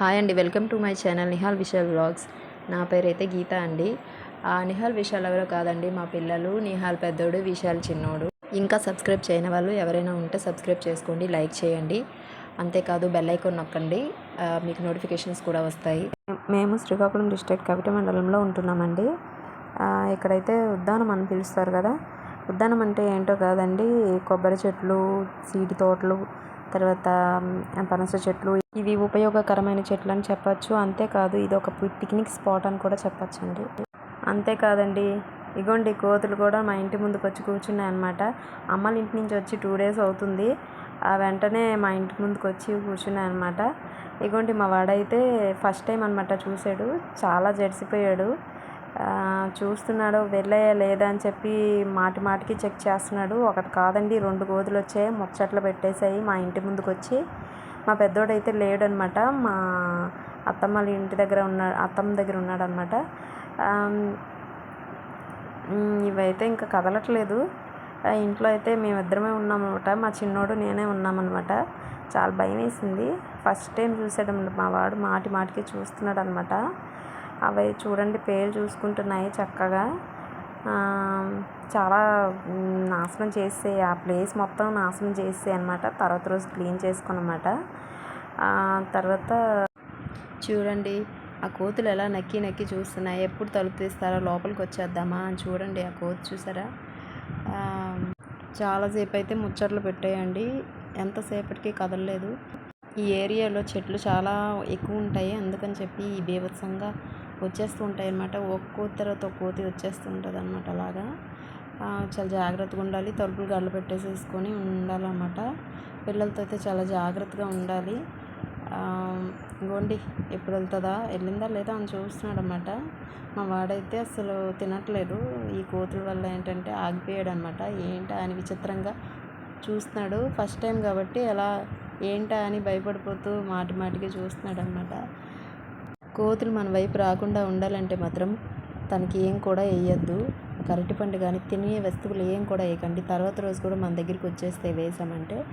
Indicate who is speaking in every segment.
Speaker 1: Hi అండి welcome to my channel Nihal Vishal vlogs. నా పేరైతే గీత అండి. ఆ నిహాల్ విశాల్ ఎవరో కాదండి మా పిల్లలు నిహాల్ పెద్దోడు విశాల్ చిన్నోడు. ఇంకా సబ్స్క్రైబ్ చేయని వాళ్ళు ఎవరైనా ఉంటే సబ్స్క్రైబ్ చేసుకోండి లైక్ చేయండి. అంతేకాదు బెల్ ఐకాన్ నొక్కండి. మీకు నోటిఫికేషన్స్ కూడా వస్తాయి. మేము శ్రీకాకుళం డిస్ట్రిక్ట్ కవిట మండలంలో ఉంటున్నామండి. ఇక్కడైతే ఉద్దానం అని పిలుస్తారు కదా. ఉద్దానం అంటే ఏంటో కాదండి కొబ్బరి చెట్లు సీడి తోటలు తర్వాత పనస చెట్లు. ఇవి ఉపయోగకరమైన చెట్లు అని చెప్పచ్చు. అంతేకాదు ఇది ఒక పిక్నిక్ స్పాట్ అని కూడా చెప్పచ్చు అండి అంతేకాదండి ఇగోండి కోతులు కూడా మా ఇంటి ముందుకు వచ్చి కూర్చున్నాయి అనమాట అమ్మల ఇంటి నుంచి వచ్చి టూ డేస్ అవుతుంది. ఆ వెంటనే మా ఇంటి ముందుకు వచ్చి కూర్చున్నాయి అనమాట ఇగోండి మా వాడైతే ఫస్ట్ టైం అనమాట చూశాడు చాలా జడిసిపోయాడు చూస్తున్నాడు వెళ్ళాయా లేదా అని చెప్పి మాటి మాటికి చెక్ చేస్తున్నాడు. ఒకటి కాదండి రెండు గోతులు వచ్చాయి. ముచ్చట్లు పెట్టేశాయి మా ఇంటి ముందుకు వచ్చి మా పెద్దోడైతే లేడనమాట. మా అత్తమ్మ వాళ్ళ ఇంటి దగ్గర ఉన్న అత్తమ్మ దగ్గర ఉన్నాడనమాట. ఇవైతే ఇంకా కదలట్లేదు. ఇంట్లో అయితే మేమిద్దరమే ఉన్నామన్నమాట. మా చిన్నోడు నేనే ఉన్నామన్నమాట. చాలా భయం వేసింది ఫస్ట్ టైం చూసాడు మా వాడు మాటి మాటికి చూస్తున్నాడు అనమాట అవి చూడండి పేరు చూసుకుంటున్నాయి చక్కగా. చాలా నాశనం చేసే ఆ ప్లేస్ మొత్తం నాశనం చేసే అనమాట తర్వాత రోజు క్లీన్ చేసుకున్నమాట. తర్వాత చూడండి ఆ కోతులు ఎలా నక్కి నక్కి చూస్తున్నాయి. ఎప్పుడు తలుపు తీస్తారా లోపలికి వచ్చేద్దామా అని చూడండి ఆ కోతి చూసారా? చాలాసేపు అయితే ముచ్చట్లు పెట్టేయండి. ఎంతసేపటికి కదలలేదు. ఈ ఏరియాలో చెట్లు చాలా ఎక్కువ ఉంటాయి. అందుకని చెప్పి ఈ బీభత్సంగా వచ్చేస్తూ ఉంటాయి అన్నమాట ఒక కోతి తర్వాత కోతి వచ్చేస్తూ ఉంటుంది అనమాట అలాగా చాలా జాగ్రత్తగా ఉండాలి. తలుపులు గడ్డలు పెట్టేసేసుకొని ఉండాలన్నమాట. పిల్లలతో అయితే చాలా జాగ్రత్తగా ఉండాలి. గోండి ఇగోండి ఎప్పుడు వెళ్తుందా? వెళ్ళిందా లేదా అని చూస్తున్నాడు అనమాట మా వాడైతే అసలు తినట్లేదు. ఈ కోతుల వల్ల ఏంటంటే ఆగిపోయాడు అనమాట ఏంటా అని విచిత్రంగా చూస్తున్నాడు. ఫస్ట్ టైం కాబట్టి అలా ఏంటా అని భయపడిపోతూ మాటి మాటికి చూస్తున్నాడు అనమాట కోతులు మన వైపు రాకుండా ఉండాలంటే మాత్రం తనకి ఏం కూడా వేయద్దు ఒక అరటిపండు కానీ తినే వస్తువులు ఏం కూడా వేయకండి తర్వాత రోజు కూడా మన దగ్గరికి వచ్చేస్తే వేసామంటే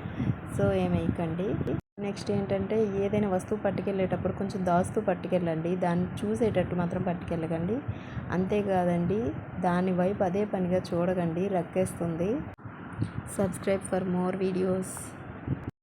Speaker 1: సో ఏమేయకండి. నెక్స్ట్ ఏంటంటే ఏదైనా వస్తువు పట్టుకెళ్ళేటప్పుడు కొంచెం దాస్తూ పట్టుకెళ్ళండి. దాన్ని చూసేటట్టు మాత్రం పట్టుకెళ్ళకండి. అంతేకాదండి దాని వైపు అదే పనిగా చూడకండి. రక్కేస్తుంది సబ్స్క్రైబ్ ఫర్ మోర్ వీడియోస్.